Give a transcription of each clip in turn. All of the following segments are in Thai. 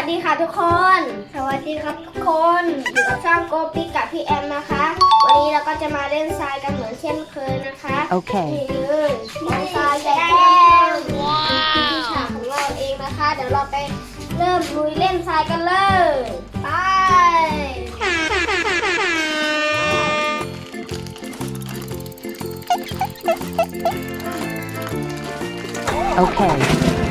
ค่ะทุกคน สวัสดีครับทุกคนอยู่กับช่างโกปิกกับพี่แอมนะคะ วันนี้เราก็จะมาเล่นทรายกันเหมือนเช่นเคยนะคะ Okay. นี่เลยน้องทรายแดงว้าวฉากของเราเองนะคะ เดี๋ยวเราไปเริ่มลุยเล่นทรายกันเลย ไป Okay.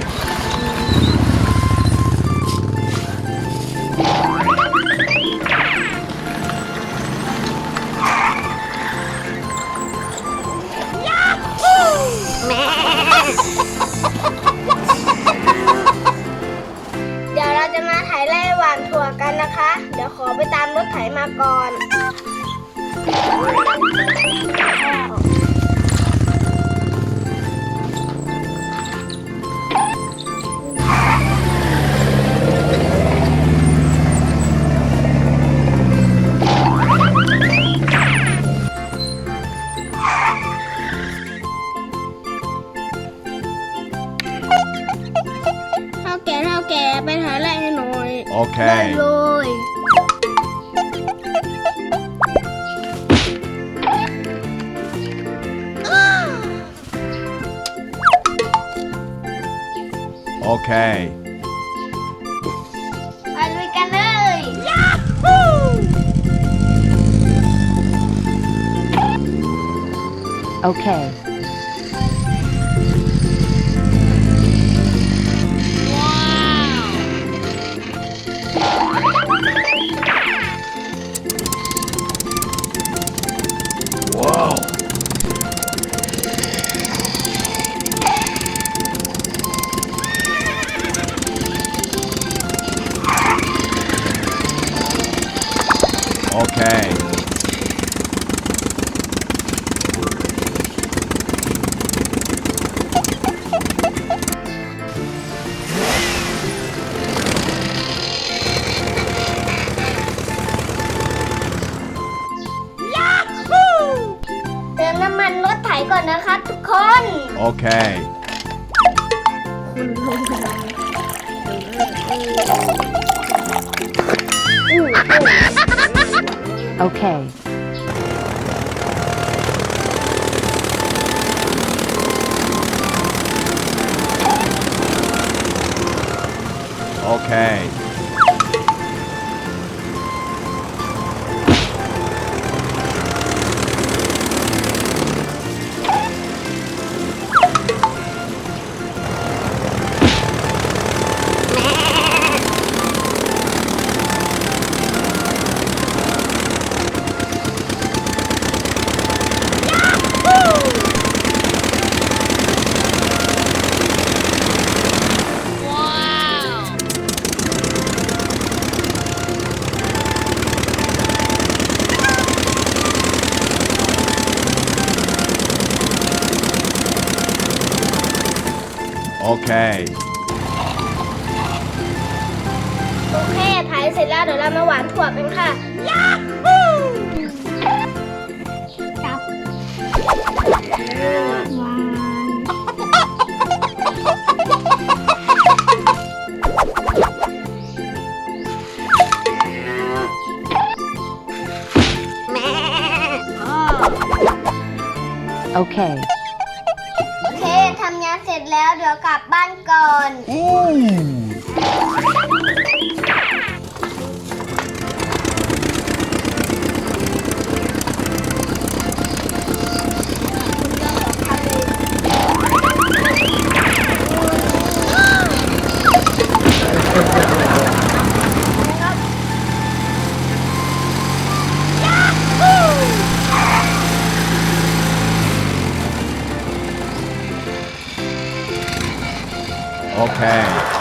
ไถไล่หวานถั่วกันนะคะ เดี๋ยวขอไปตามรถไถมาก่อน หน่อย Okay. เลย Okay. ไปลุยกันเลย Okay. Whoa. Okay. Yahoo! เติมน้ำมันรถไถก่อนนะคะทุกคน Okay. อู้ Okay. Okay. Okay. โอเคไถเสร็จแล้วเดี๋ยวเรามาหวานถั่วกันค่ะยาฮูจับวานอ๋อ Okay. ร็จแล้วเดี๋ยวกลับบ้านก่อน อ Okay.